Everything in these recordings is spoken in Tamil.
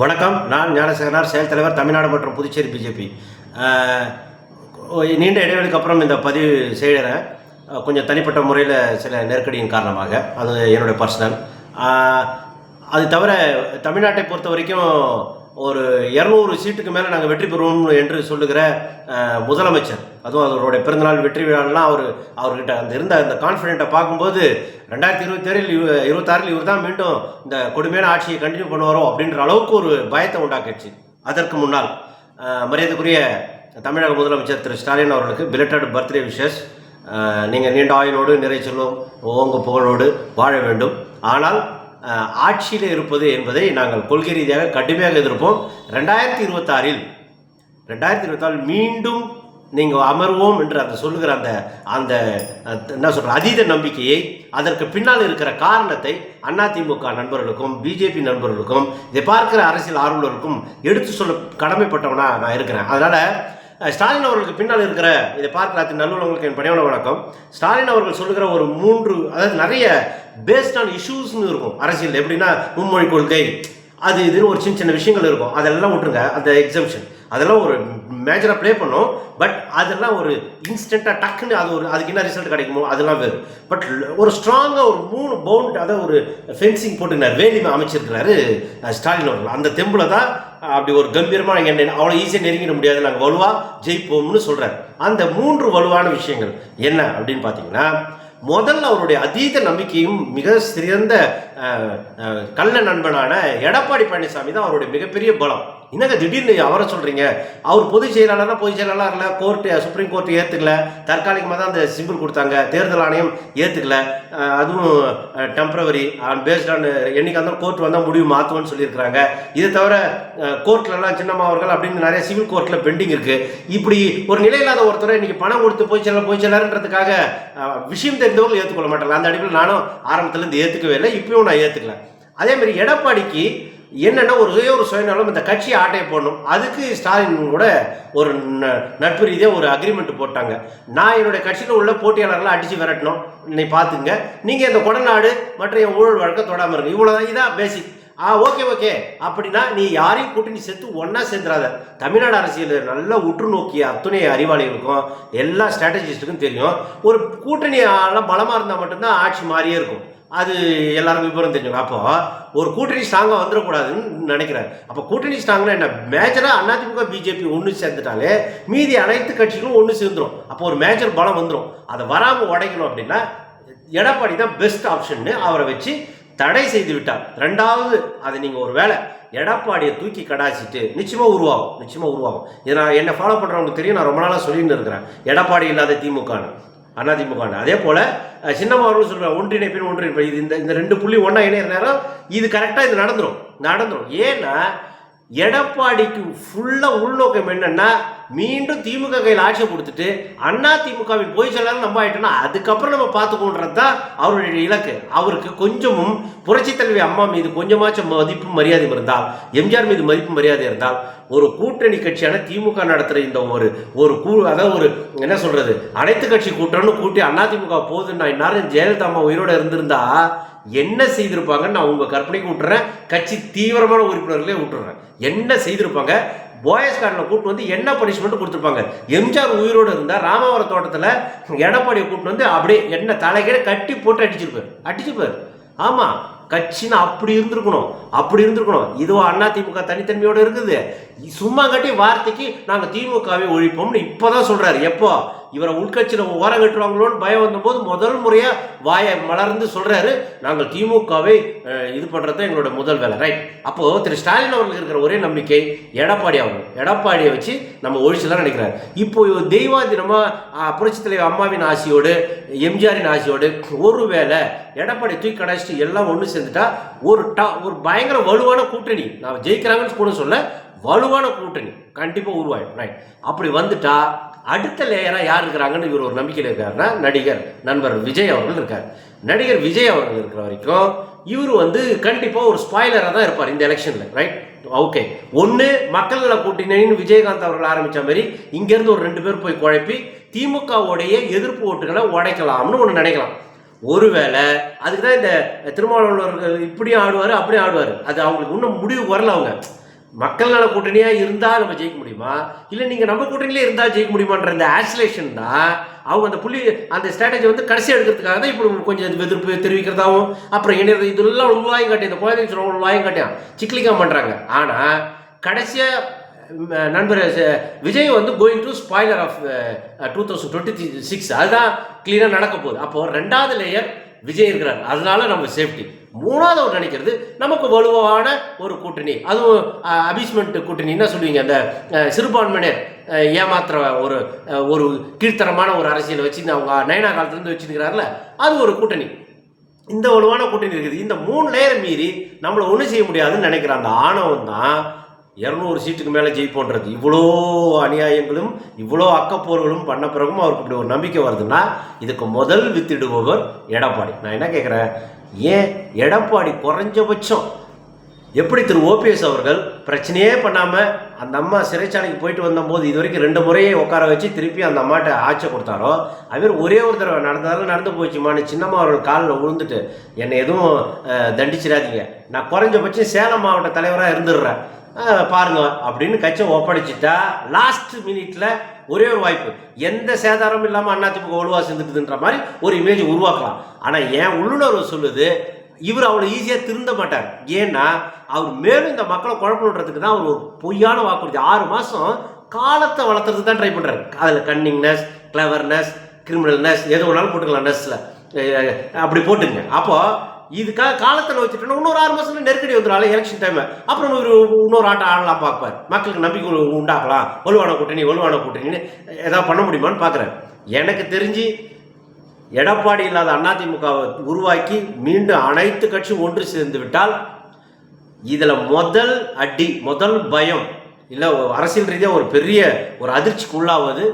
வணக்கம். நான் ஞானசேகரனார் செயல் தலைவர் தமிழ்நாடு மற்றும் புதுச்சேரி பிஜேபி. நீண்ட இடைவெளிக்கு அப்புறம் இந்த பதிவு செய்கிறேன். கொஞ்சம் தனிப்பட்ட முறையில் சில நெருக்கடியின் காரணமாக. அது என்னுடைய பர்சனல். அது தவிர தமிழ்நாட்டை பொறுத்த வரைக்கும் ஒரு இரநூறு சீட்டுக்கு மேலே நாங்கள் வெற்றி பெறுவோம் என்று சொல்லுகிற முதலமைச்சர். அதுவும் அவருடைய பிறந்தநாள் வெற்றி விழாலாம் அவர் அவர்கிட்ட அந்த இருந்த அந்த கான்ஃபிடென்ட்டை பார்க்கும்போது ரெண்டாயிரத்தி இருபத்தேழில் இவ இருபத்தாறில் இவர் தான் மீண்டும் இந்த கொடுமையான ஆட்சியை கண்டினியூ பண்ணுவாரோ அப்படின்ற அளவுக்கு ஒரு பயத்தை உண்டாக்கிடுச்சு. அதற்கு முன்னால் மரியாதைக்குரிய தமிழக முதலமைச்சர் திரு. ஸ்டாலின் அவர்களுக்கு பிலட்டட் பர்த்டே விஷஸ் நீங்கள் நீண்ட ஆயுளோடு நிறை ஓங்க புகழோடு வாழ வேண்டும். ஆனால் ஆட்சியில் இருப்பது என்பதை நாங்கள் கொள்கை ரீதியாக கடுமையாக எதிர்ப்போம். ரெண்டாயிரத்தி இருபத்தாறில் ரெண்டாயிரத்தி இருபத்தாறு மீண்டும் நீங்கள் அமர்வோம் என்று அந்த சொல்லுகிற அந்த அந்த என்ன சொல்கிற அதீத நம்பிக்கையை அதற்கு பின்னால் இருக்கிற காரணத்தை அதிமுக நண்பர்களுக்கும் பிஜேபி நண்பர்களுக்கும் இதை பார்க்கிற அரசியல் ஆர்வலருக்கும் எடுத்து சொல்ல கடமைப்பட்டவனா நான் இருக்கிறேன். அதனால் ஸ்டாலின் அவர்களுக்கு பின்னால் இருக்கிற இதை பார்க்கிற அத்தனை நல்லுள்ளவங்களுக்கு என் பணியான வணக்கம். ஸ்டாலின் அவர்கள் சொல்லுகிற ஒரு மூன்று அதாவது நிறைய பேஸ்ட் ஆன் இஷ்யூஸ்னு இருக்கும். அரசியல் எப்படின்னா மும்மொழி கொள்கை அது இதுன்னு ஒரு சின்ன சின்ன விஷயங்கள் இருக்கும். அதெல்லாம் விட்டுருங்க. அந்த எக்ஸம்ஷன் அதெல்லாம் ஒரு மேஜராக ப்ளே பண்ணும். பட் அதெல்லாம் ஒரு இன்ஸ்டண்ட்டாக டக்குன்னு அது ஒரு அதுக்கு என்ன ரிசல்ட் கிடைக்குமோ அதெல்லாம் வேறு. பட் ஒரு ஸ்ட்ராங்காக ஒரு மூணு பவுண்ட் அதாவது ஒரு ஃபென்சிங் போட்டுக்கிறார் வேலி அமைச்சிருக்கிறாரு ஸ்டாலின் அவர்கள். அந்த தெம்பில் தான் அப்படி ஒரு கம்பீரமாக எங்கள் அவ்வளோ ஈஸியாக நெருங்கிட முடியாது. நாங்கள் வலுவாக ஜெயிப்போம்னு சொல்கிறார் அந்த மூன்று வலுவான விஷயங்கள் என்ன அப்படின்னு பார்த்தீங்கன்னா முதல்ல அவருடைய அதீத நம்பிக்கையும் மிக சிறந்த கள்ள நண்பனான எடப்பாடி பழனிசாமி தான் அவருடைய மிகப்பெரிய பலம். என்னங்க திடீர்னு அவரை சொல்கிறீங்க அவர் பொதுச் செயலாளர்னா பொதுச் செயலாளர் இல்லை கோர்ட்டு சுப்ரீம் கோர்ட் ஏற்றுக்கல தற்காலிகமாக தான் அந்த சிம்பிள் கொடுத்தாங்க. தேர்தல் ஆணையம் ஏற்றுக்கல அதுவும் டெம்பரவரி பேஸ்ட் ஆன் என்றைக்கு வந்தாலும் கோர்ட் வந்தால் முடிவு மாற்றுவோன்னு சொல்லியிருக்கிறாங்க. இதை தவிர கோர்ட்லலாம் சின்னம்மா அவர்கள் அப்படின்னு நிறைய சிவில் கோர்ட்டில் பெண்டிங் இருக்குது இப்படி ஒரு நிலையில்லாத ஒருத்தரை பணம் கொடுத்து பொதுச் செயலாளர் பொதுச் செயலாளர்ன்றதுக்காக விஷயம் தெரிந்தவர்கள் ஏற்றுக்கொள்ள மாட்டாங்க. அந்த அடிப்படையில் நானும் ஆரம்பத்துலேருந்து ஏற்றுக்கவே இல்லை இப்பயும் நான் ஏற்றுக்கல அதே மாதிரி எடப்பாடிக்கு என்னென்னா ஒரு சுய ஒரு சுயநலம் இந்த கட்சி ஆட்டையை போடணும். அதுக்கு ஸ்டாலின் கூட ஒரு நட்பு ரீதியாக ஒரு அக்ரிமெண்ட் போட்டாங்க. நான் என்னுடைய கட்சியில் உள்ள போட்டியாளர்களை அடித்து விரட்டணும். நீ பார்த்துங்க நீங்கள் இந்த கொடநாடு மற்றும் என் ஊழல் வழக்கம் தொடாமல் இருக்கு இவ்வளோதான் இதான் பேசிக் ஆ ஓகே ஓகே அப்படின்னா நீ யாரையும் கூட்டணி சேர்த்து ஒன்றா சேர்ந்துடாத தமிழ்நாடு அரசியல் நல்லா உற்று நோக்கிய அத்துணை அறிவாளிகளுக்கும் எல்லா ஸ்ட்ராட்டஜிஸ்ட்டுக்கும் தெரியும். ஒரு கூட்டணி ஆளெல்லாம் பலமாக இருந்தால் மட்டும்தான் ஆட்சி மாறியே இருக்கும். அது எல்லாருக்கும் விபரம் தெரிஞ்சுக்கணும். அப்போ ஒரு கூட்டணி ஸ்ட்ராங்காக வந்துடக்கூடாதுன்னு நினைக்கிறாரு. அப்போ கூட்டணி ஸ்ட்ராங்னா என்ன? மேஜராக அதிமுக பிஜேபி ஒன்று சேர்ந்துட்டாலே மீதி அனைத்து கட்சிகளும் ஒன்று சேர்ந்துடும் அப்போ ஒரு மேஜர் பலம் வந்துடும் அதை வராமல் உடைக்கணும் அப்படின்னா எடப்பாடி தான் பெஸ்ட் ஆப்ஷன்னு அவரை வச்சு தடை செய்து விட்டார். ரெண்டாவது அது நீங்கள் ஒரு வேலை எடப்பாடியை தூக்கி கடாச்சிட்டு நிச்சயமாக உருவாகும். நிச்சயமாக உருவாகும். இதை நான் ஃபாலோ பண்ணுறவங்களுக்கு தெரியும் நான் ரொம்ப நாளாக சொல்லிட்டு இருக்கிறேன். எடப்பாடி இல்லாத திமுகன்னு அதிமுக அதே போல் அஹ், சின்னம்மா அவர்களும் சொல்கிறார் ஒன்றிணைப்பின் ஒன்றிணைப்பு இது இந்த இந்த ரெண்டு புள்ளி ஒன்றா இணையிற நேரம் இது கரெக்டாக இது நடந்துடும் நடந்துடும் ஏன்னா எடப்பாடிக்கு ஃபுல்லாக உள்நோக்கம் என்னன்னா மீண்டும் திமுக கையில் ஆட்சியை கொடுத்துட்டு அண்ணா திமுகவின் பொய் சொல்லாலும் நம்ம ஆயிட்டோம்னா அதுக்கப்புறம் நம்ம பார்த்துக்கோன்றது தான் அவருடைய இலக்கு. அவருக்கு கொஞ்சமும் புரட்சி தலைவி அம்மா மீது கொஞ்சமாச்சும் மதிப்பு மரியாதை இருந்தால் எம்ஜிஆர் மீது மதிப்பு மரியாதை இருந்தால் ஒரு கூட்டணி கட்சியான திமுக நடத்துகிற இந்த ஒரு ஒரு கூ அதாவது ஒரு என்ன சொல்கிறது அனைத்து கட்சி கூட்டம்னு கூட்டி அதிமுக போகுதுன்னு நான் இந்நேரம் ஜெயலலிதா அம்மா உயிரோடு இருந்திருந்தா என்ன செய்திருப்பாங்கன்னு நான் உங்கள் கற்பனைக்கு விட்டுறேன் கட்சி தீவிரமான உறுப்பினர்களே விட்டுறேன் என்ன செய்திருப்பாங்க? போயஸ் கார்டில் கூட்டு வந்து என்ன பனிஷ்மெண்ட் கொடுத்துருப்பாங்க? எம்ஜிஆர் உயிரோடு இருந்தால் ராமாவரம் தோட்டத்தில் எடப்பாடியை கூட்டு வந்து அப்படியே என்ன தலைகீழ கட்டி போட்டு அடிச்சிருப்பார். அடிச்சிருப்பார். ஆமாம் கட்சின்னு அப்படி இருந்திருக்கணும் அப்படி இருந்திருக்கணும். இதுவோ அண்ணா திமுக தனித்தன்மையோடு இருக்குது. சும்மா கட்டி வார்த்தைக்கு நாங்கள் திமுகவை ஒழிப்போம்னு இப்போதான் சொல்றாரு. எப்போ? இவரை உள்கட்சியில் ஓரம் கட்டுவாங்களோன்னு பயம் வந்தபோது முதல் முறையாக வாயை மலர்ந்து சொல்கிறாரு நாங்கள் திமுகவை இது பண்ணுறது தான் எங்களோட முதல் வேலை. ரைட் அப்போ திரு ஸ்டாலின் அவர்களுக்கு இருக்கிற ஒரே நம்பிக்கை எடப்பாடி அவர்கள். எடப்பாடியை வச்சு நம்ம ஒழிச்சலாம் நினைக்கிறார். இப்போ இவர் அஹ், புரட்சித் தலைவர் அம்மாவின் ஆசையோடு எம்ஜிஆரின் ஆசையோடு ஒருவேளை எடப்பாடி தூக்கி கடாச்சிட்டு எல்லாம் ஒன்று சேர்ந்துட்டா ஒரு டா ஒரு பயங்கர வலுவான கூட்டணி. நான் ஜெயிக்கிறாங்கன்னு கூட சொல்ல வலுவான கூட்டணி. கண்டிப்பாக உருவாயிடும். ரைட் அப்படி வந்துட்டா அடுத்த லேயராக யார் இருக்கிறாங்கன்னு இவர் ஒரு நம்பிக்கையில் இருக்காருன்னா நடிகர் நண்பர் விஜய் அவர்கள் இருக்கார். நடிகர் விஜய் அவர்கள் இருக்கிற வரைக்கும் இவர் வந்து கண்டிப்பாக ஒரு ஸ்பாய்லராக தான் இருப்பார் இந்த எலெக்ஷனில் ரைட் ஓகே ஒன்று மக்கள்களை நல விஜயகாந்த் அவர்கள் ஆரம்பித்த மாதிரி இங்கேருந்து ஒரு ரெண்டு பேர் போய் குழப்பி திமுகவுடைய எதிர்ப்பு ஓட்டுகளை உடைக்கலாம்னு ஒன்று நினைக்கலாம். ஒருவேளை அதுக்கு தான் இந்த திருமாவளவர்கள் இப்படியும் ஆடுவார் அப்படியும் ஆடுவார். அது அவங்களுக்கு இன்னும் முடிவு வரல அவங்க. மக்கள் நல கூட்டணியாக இருந்தால் நம்ம ஜெயிக்க முடியுமா? இல்லை நீங்கள் நம்ம கூட்டணியிலே இருந்தால் ஜெயிக்க முடியுமான்ற இந்த ஆசிலேஷன் தான் அவங்க அந்த புள்ளி அந்த ஸ்ட்ராட்டஜி வந்து கடைசி எடுக்கிறதுக்காக தான் இப்போ கொஞ்சம் எதிர்ப்பு தெரிவிக்கிறதாவும் அப்புறம் இணையது இதெல்லாம் உள்வாயம் காட்டி இந்த குழந்தைங்க சொல்லுவாங்க உள்வாயம் காட்டியும் சிக்லிக்கா பண்ணுறாங்க ஆனால் கடைசியாக நண்பர் விஜய் வந்து going to spoiler of two thousand twenty six அதுதான் கிளீனாக நடக்க போகுது. அப்போது ரெண்டாவது லேயர் விஜய் இருக்கிறார். அதனால நம்ம சேஃப்டி மூணாவது அவர் நினைக்கிறது நமக்கு வலுவான ஒரு கூட்டணி. அதுவும் அபிஸ்மெண்ட் கூட்டணி. என்ன சொல்லுவீங்க? அந்த சிறுபான்மையினர் அஹ், ஏமாத்துற ஒரு ஒரு கீழ்த்தரமான ஒரு அரசியலை வச்சு அவங்க நயனா காலத்துலேருந்து வச்சுருக்கிறாருல அது ஒரு கூட்டணி. இந்த வலுவான கூட்டணி இருக்குது. இந்த மூணு லேயர் மீறி நம்மளை ஒன்றும் செய்ய முடியாதுன்னு நினைக்கிற அந்த ஆணவம் தான் இரநூறு சீட்டுக்கு மேலே ஜெயிப்போன்றது. இவ்வளோ அநியாயங்களும் இவ்வளோ அக்கப்போர்களும் பண்ண பிறகும் அவருக்கு இப்படி ஒரு நம்பிக்கை வருதுன்னா இதுக்கு முதல் வித்திடுபவர் எடப்பாடி. நான் என்ன கேட்குறேன் ஏன் எடப்பாடி குறைஞ்சபட்சம்? எப்படி திரு ஓபிஎஸ் அவர்கள் பிரச்சனையே பண்ணாமல் அந்த அம்மா சிறைச்சாலைக்கு போயிட்டு வந்தபோது இது வரைக்கும் ரெண்டு முறையே உட்கார வச்சு திருப்பி அந்த அம்மாட்ட ஆட்சி கொடுத்தாரோ? அவர் ஒரே ஒரு தடவை நடந்தாலும் நடந்து போச்சுமான்னு சின்னம்மா அவர்கள் காலில் விழுந்துட்டு என்னை எதுவும் தண்டிச்சிடாதீங்க. நான் குறைஞ்சபட்சம் சேலம் மாவட்ட தலைவராக இருந்துடுறேன். பாருங்க அப்படின்னு கட்சியை ஒப்படைச்சிட்டா லாஸ்ட் மினிட்ல ஒரே ஒரு வாய்ப்பு. எந்த சேதாரமும் இல்லாமல் அதிமுக ஒழுவா செஞ்சுட்டுதுன்ற மாதிரி ஒரு இமேஜ் உருவாக்கலாம். ஆனால் என் உள்ளுணர்வு சொல்லுது இவர் அவ்வளோ ஈஸியாக திருந்த மாட்டார். ஏன்னா அவர் மேலும் இந்த மக்களை குழப்பணுன்றதுக்கு தான் அவர் ஒரு பொய்யான வாக்குறுதி. ஆறு மாதம் காலத்தை வளர்த்துறதுக்கு தான் ட்ரை பண்ணுறாரு அதில் கன்னிங்னஸ் கிளவர்னஸ் கிரிமினல்னஸ் எது வேணாலும் போட்டுக்கலாம் நெஸ்ஸில் அப்படி போட்டுங்க. அப்போது இதுக்காக காலத்தில் வச்சுட்டோன்னா இன்னொரு ஆறு மாதத்துல நெருக்கடி வந்துடும் எலெக்ஷன் டைம் அப்புறம் ஒரு இன்னொரு ஆட்டம் ஆடலாம் பார்ப்பார். மக்களுக்கு நம்பிக்கை உண்டாக்கலாம். வலுவான கூட்டணி வலுவான கூட்டணின்னு ஏதாவது பண்ண முடியுமான்னு பார்க்குறேன். எனக்கு தெரிஞ்சு எடப்பாடி இல்லாத அதிமுகவை உருவாக்கி மீண்டும் அனைத்து கட்சியும் ஒன்று சேர்ந்து விட்டால் இதில் முதல் அடி முதல் பயம் இல்லை அரசியல் ரீதியாக ஒரு பெரிய ஒரு அதிர்ச்சிக்குள்ளாவது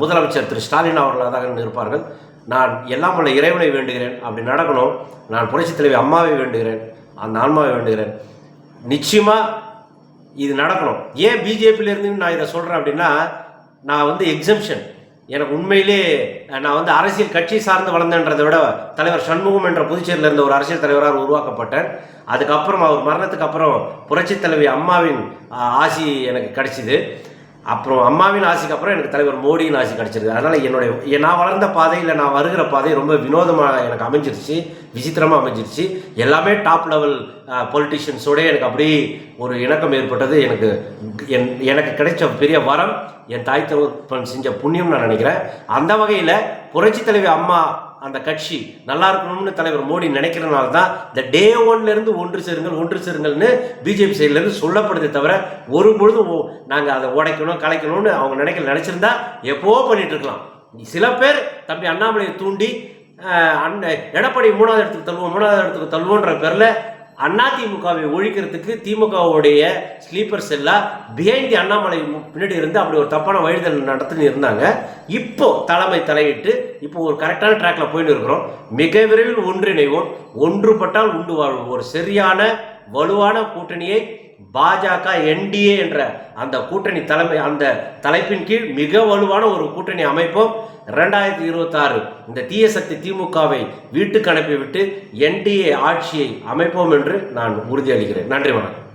முதலமைச்சர் திரு ஸ்டாலின் அவர்களாக தான் இருப்பார்கள். நான் எல்லாம் உள்ள இறைவனை வேண்டுகிறேன். அப்படி நடக்கணும். நான் புரட்சித் தலைவி அம்மாவை வேண்டுகிறேன். அந்த ஆன்மாவை வேண்டுகிறேன். நிச்சயமாக இது நடக்கணும். ஏன் பிஜேபியிலேருந்து நான் இதை சொல்கிறேன் அப்படின்னா நான் வந்து எக்ஸம்ஷன் எனக்கு உண்மையிலே நான் வந்து அரசியல் கட்சி சார்ந்து வளர்ந்தேன்றதை விட தலைவர் சண்முகம் என்ற புதுச்சேரியில் இருந்த ஒரு அரசியல் தலைவராக உருவாக்கப்பட்டேன். அதுக்கப்புறம் அவர் மரணத்துக்கு அப்புறம் புரட்சித் தலைவி அம்மாவின் ஆசி எனக்கு கிடைச்சிது. அப்புறம் அம்மாவின் ஆசைக்கு அப்புறம் எனக்கு தலைவர் மோடியின் ஆசி கிடச்சிருக்கு. அதனால் என்னுடைய நான் வளர்ந்த பாதையில் நான் வருகிற பாதை ரொம்ப வினோதமாக எனக்கு அமைஞ்சிருச்சு. விசித்திரமாக அமைஞ்சிருச்சு. எல்லாமே டாப் லெவல் பொலிட்டிஷியன்ஸோட எனக்கு அப்படியே ஒரு இணக்கம் ஏற்பட்டது. எனக்கு என் எனக்கு கிடைச்ச பெரிய வரம் என் தாய் தகப்பன் செஞ்ச புண்ணியம் நான் நினைக்கிறேன். அந்த வகையில் புரட்சி தலைவி அம்மா அந்த கட்சி நல்லா இருக்கணும்னு தலைவர் மோடி நினைக்கிறனால தான் இந்த டே ஒன்லேருந்து ஒன்று சேருங்கள் ஒன்று சேருங்கள்னு பிஜேபி சைட்லேருந்து சொல்லப்படுதே தவிர ஒரு பொழுதும் நாங்கள் அதை உடைக்கணும் கலைக்கணும்னு அவங்க நினைக்கல. நினச்சிருந்தா எப்போ பண்ணிட்டு இருக்கலாம். சில பேர் தம்பி அண்ணாமலையை தூண்டி அண்ண எடப்பாடி மூணாவது இடத்துக்கு தள்ளுவோம் மூணாவது இடத்துக்கு தள்ளுவோன்ற பேரில் அதிமுகவை ஒழிக்கிறதுக்கு திமுகவுடைய ஸ்லீப்பர் செல்லாக பிஹைண்ட் தி அண்ணாமலை மு- பின்னாடி இருந்து அப்படி ஒரு தப்பான வழிதல் நடத்தின்னு இருந்தாங்க. இப்போ தலைமை தலையிட்டு இப்போ ஒரு கரெக்டான ட்ராக்ல போயின்னு இருக்கிறோம். மிக விரைவில் ஒன்றிணைவோம். ஒன்றுபட்டால் உண்டு வாழ்வோம். ஒரு சரியான வலுவான கூட்டணியை பாஜக என்டிஏ என்ற அந்த கூட்டணி தலைமை அந்த தலைப்பின் கீழ் மிக வலுவான ஒரு கூட்டணி அமைப்போம். ரெண்டாயிரத்தி இருபத்தாறு இந்த தீய சக்தி திமுகவை வீட்டுக்கு அனுப்பிவிட்டு என்டிஏ ஆட்சியை அமைப்போம் என்று நான் உறுதியளிக்கிறேன். நன்றி வணக்கம்.